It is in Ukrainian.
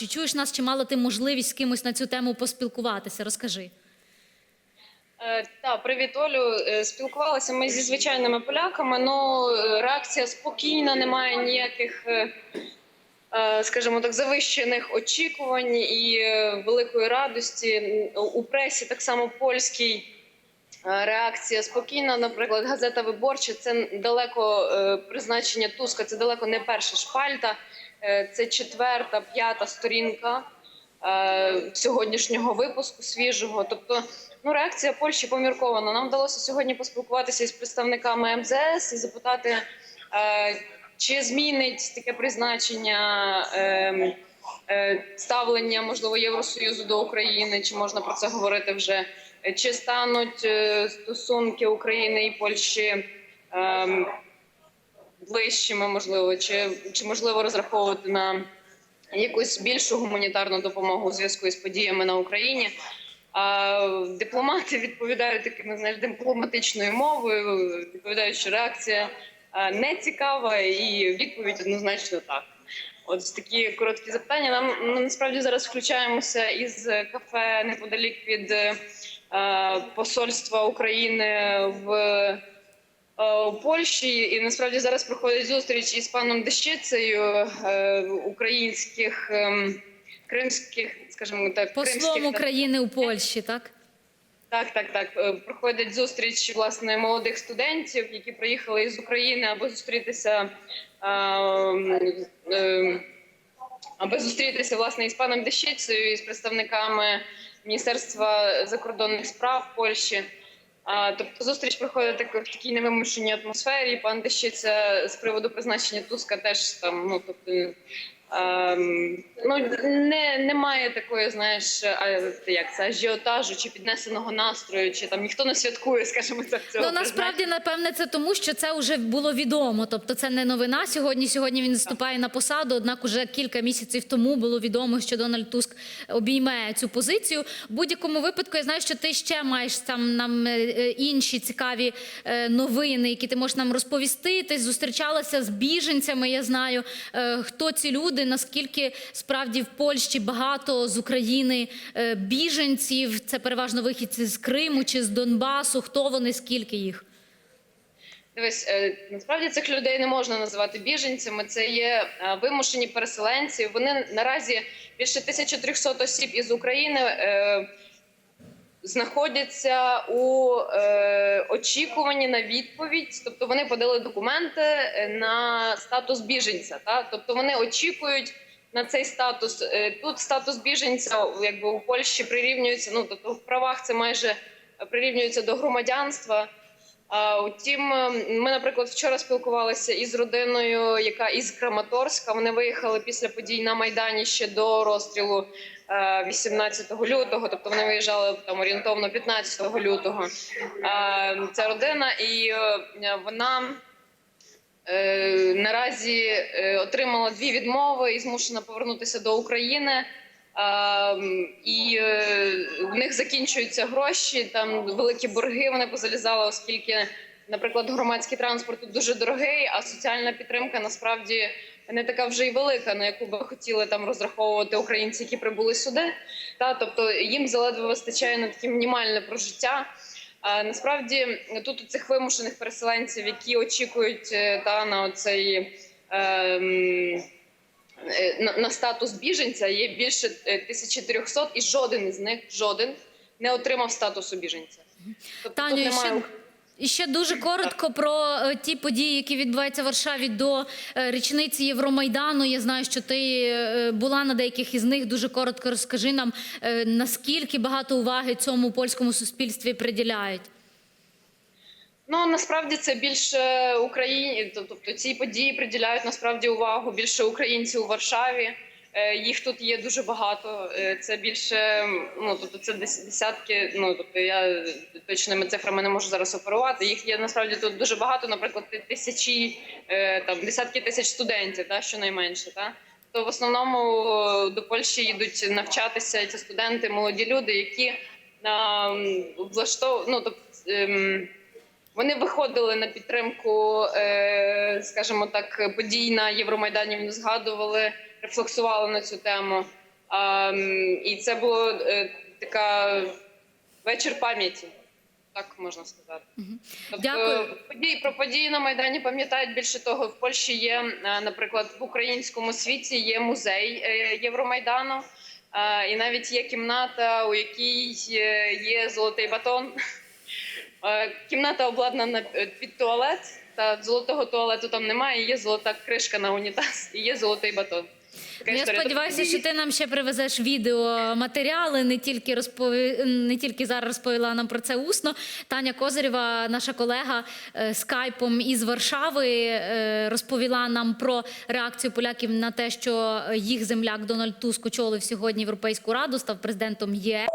Чи чуєш нас, чи мала ти можливість з кимось на цю тему поспілкуватися? Розкажи. Е, Та, привіт, Олю. Е, Спілкувалися ми зі звичайними поляками. Ну е, реакція спокійна, немає ніяких, е, скажімо так, завищених очікувань і великої радості. У пресі так само польській реакція спокійна. Наприклад, газета Виборча це далеко е, призначення Туска. Це далеко не перша шпальта, е, це четверта, п'ята сторінка е, сьогоднішнього випуску свіжого. Тобто, ну реакція Польщі поміркована. Нам вдалося сьогодні поспілкуватися із представниками МЗС і запитати, е, чи змінить таке призначення. е, е, Ставлення можливо Євросоюзу до України, чи можна про це говорити вже? Чи стануть е, стосунки України і Польщі ем, ближчими, можливо, чи, чи можливо розраховувати на якусь більшу гуманітарну допомогу у зв'язку із подіями на Україні? А дипломати відповідають такими знаєш, дипломатичною мовою, відповідають, що реакція не цікава, і відповідь однозначно так. От такі короткі запитання. Нам ми насправді зараз включаємося із кафе неподалік від е, посольства України в е, Польщі, і насправді зараз проходить зустріч із паном Дещицею е, українських ем, кримських, скажімо так, Послом кримських України у Польщі, так? так, так, так. Е, Проходить зустріч власне молодих студентів, які приїхали із України, аби зустрітися. ем, ем, Аби зустрітися власне із паном Дещицею і з представниками Міністерства закордонних справ Польщі. Тобто зустріч проходить так, в такій невимушеній атмосфері. Пан Дещиця з приводу призначення Туска теж там, ну тобто. Ем, ну не, немає такої, знаєш, а, як це ажіотажу чи піднесеного настрою, чи там ніхто не святкує, скажімо так. Цього Ну насправді, напевне, це тому, що це вже було відомо. Тобто, це не новина сьогодні. Сьогодні він вступає на посаду. Однак, уже кілька місяців тому було відомо, що Дональд Туск обійме цю позицію. В будь-якому випадку я знаю, що ти ще маєш там нам е, е, інші цікаві е, новини, які ти можеш нам розповісти. Ти зустрічалася з біженцями. Я знаю, хто ці люди, наскільки справді в Польщі багато з України е, біженців. Це переважно вихідці з Криму чи з Донбасу. Хто вони, скільки їх? Дивись, е, насправді цих людей не можна називати біженцями. Це є е, вимушені переселенці. Вони наразі більше 1300 осіб із України знаходяться у е, очікуванні на відповідь. Тобто вони подали документи е, на статус біженця. Та? Тобто вони очікують на цей статус. Е, Тут статус біженця, якби у Польщі прирівнюється. Ну тобто в правах це майже прирівнюється до громадянства. А утім, е, ми, наприклад, вчора спілкувалися із родиною, яка із Краматорська. Вони виїхали після подій на майдані ще до розстрілу е, 18 лютого. Тобто вони виїжджали там орієнтовно 15 лютого. Е, Ця родина, і е, вона е, наразі е, отримала дві відмови і змушена повернутися до України. І е, в них закінчуються гроші, там великі борги вони позалізали, оскільки, наприклад, громадський транспорт тут дуже дорогий, а соціальна підтримка насправді не така вже й велика, на яку би хотіли там розраховувати українці, які прибули сюди. Та тобто їм заледве вистачає на таке мінімальне прожиття. А насправді тут у цих вимушених переселенців, які очікують е, та на цей. Ем, е, на, статус біженця є більше е, 1300 і жоден із них жоден не отримав статусу біженця. Тобто Таню, ще, і ще дуже коротко про е, ті події, які відбуваються в Варшаві до е, річниці Євромайдану. Я знаю, що ти е, була на деяких із них. Дуже коротко розкажи нам, наскільки багато уваги цьому польському суспільстві приділяють. Ну насправді це більше Україні, тобто ці події приділяють насправді увагу більше українців у Варшаві. Е, Їх тут є дуже багато. Е, Це більше ну тобто це дес- десятки. Ну тобто я точними цифрами не можу зараз оперувати. Їх є насправді тут дуже багато. Наприклад, тисячі е, там десятки тисяч студентів, та щонайменше, та то в основному до Польщі їдуть навчатися ці студенти, молоді люди, які на влаштов... ну, тобто, ем, вони виходили на підтримку, е, скажімо так, подій на Євромайдані. Вони згадували, рефлексували на цю тему. Ем, І це було е, така вечір пам'яті, так можна сказати. Тобто, Дякую. події про події на майдані пам'ятають більше того. В Польщі є, е, наприклад, в українському світі є музей Євромайдану, і навіть є кімната, у якій є золотий батон. Е, Кімната обладнана е, під туалет. Та золотого туалету там немає. Є золота кришка на унітаз і є золотий батон. Така Ну, я історія. сподіваюся, Тобто, що ти нам ще привезеш відеоматеріали, не тільки розпові... не тільки зараз розповіла нам про це усно. Таня Козирєва, наша колега е, скайпом із Варшави, розповіла нам про реакцію поляків на те, що їх земляк Дональд Туск очолив сьогодні Європейську раду, став президентом ЄС.